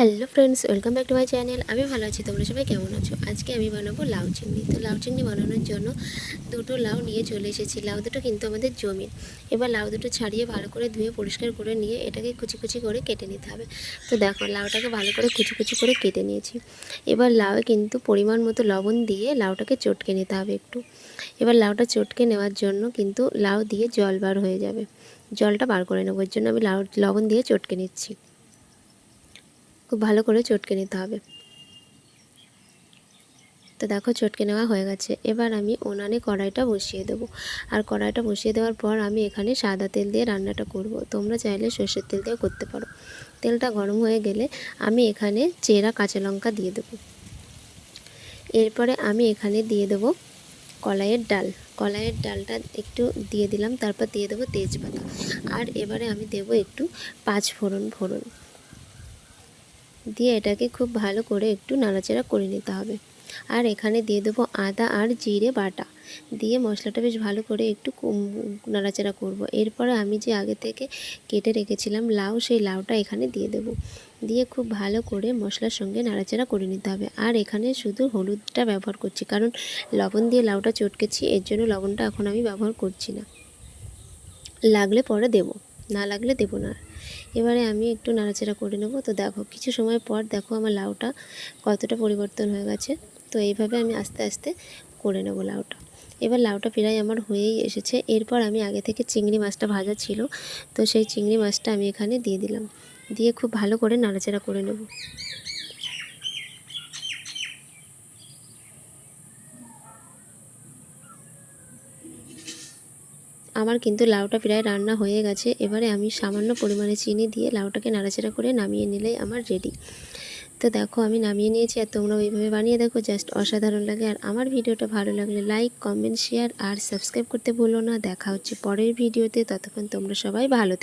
Hello friends, welcome back to my channel. আমি ভালো আছি, তোমরা সবাই কেমন আছো? আজকে আমি বানাবো লাউ চিংড়ি। তো লাউ চিংড়ি বানানোর জন্য দুটো লাউ নিয়ে চলে এসেছি। লাউ দুটো কিন্তু আমাদের জমির এবার লাউ দুটো ছাড়িয়ে ভালো করে ধুয়ে পরিষ্কার করে নিয়ে এটাকে কুচি কুচি করে কেটে নিতে হবে। তো দেখো, লাউটাকে ভালো করে কুচি কুচি করে কেটে নিয়েছি। এবার লাউয়ে কিন্তু পরিমাণ মতো লবণ দিয়ে লাউটাকে চটকে নিতে হবে একটু। এবার লাউটা চটকে নেওয়ার জন্য কিন্তু লাউ দিয়ে জল বার হয়ে যাবে। জলটা বার করে নেব, এর জন্য আমি লাউ, লবণ দিয়ে চটকে নিচ্ছি। খুব ভালো করে চটকে নিতে হবে। তো দেখো চটকে নেওয়া হয়ে গেছে। এবার আমি উনানে কড়াইটা বসিয়ে দেবো। আর কড়াইটা বসিয়ে দেওয়ার পর আমি এখানে সাদা তেল দিয়ে রান্নাটা করব। তোমরা চাইলে সর্ষের তেল দিয়েও করতে পারো। তেলটা গরম হয়ে গেলে আমি এখানে চেরা কাঁচা লঙ্কা দিয়ে দেবো। এরপরে আমি এখানে দিয়ে দেবো কলাইয়ের ডাল। কলাইয়ের ডালটা একটু দিয়ে দিলাম, তারপর দিয়ে দেবো তেজপাতা। আর এবারে আমি দেবো একটু পাঁচ ফোড়ন ফোড়ন। দিয়ে এটাকে খুব ভালো করে একটু নাড়াচাড়া করে নিতে হবে। আর এখানে দিয়ে দেবো আদা আর জিরে বাটা। দিয়ে মশলাটা বেশ ভালো করে একটু নাড়াচাড়া করব। এরপরে আমি যে আগে থেকে কেটে রেখেছিলাম লাউ, সেই লাউটা এখানে দিয়ে দেব। দিয়ে খুব ভালো করে মশলার সঙ্গে নাড়াচাড়া করে নিতে হবে। আর এখানে শুধু হলুদটা ব্যবহার করছি, কারণ লবণ দিয়ে লাউটা চটকেছি, এর জন্য লবণটা এখন আমি ব্যবহার করছি না। লাগলে পরে দেব। না লাগলে দেবো না। এবারে আমি একটু নাড়াচাড়া করে নেব। তো দেখো, কিছু সময় পর দেখো আমার লাউটা কতটা পরিবর্তন হয়ে গেছে। তো এইভাবে আমি আস্তে আস্তে করে নেব লাউটা। এবার লাউটা প্রায় আমার হয়েই এসেছে। এরপর আমি আগে থেকে চিংড়ি মাছটা ভাজা ছিল। তো সেই চিংড়ি মাছটা আমি এখানে দিয়ে দিলাম। দিয়ে খুব ভালো করে নাড়াচাড়া করে নেব। আমার কিন্তু লাউটা প্রায় রান্না হয়ে গেছে। এবারে আমি সামান্য পরিমাণে চিনি দিয়ে লাউটাকে নাড়াচাড়া করে নামিয়ে নিলেই আমার রেডি তো দেখো, আমি নামিয়ে নিয়েছি আর তোমরা ওইভাবে বানিয়ে দেখো জাস্ট অসাধারণ লাগে। আর আমার ভিডিওটা ভালো লাগলে লাইক কমেন্ট শেয়ার আর সাবস্ক্রাইব করতে ভুলো না। দেখা হচ্ছে পরের ভিডিওতে। ততক্ষণ তোমরা সবাই ভালো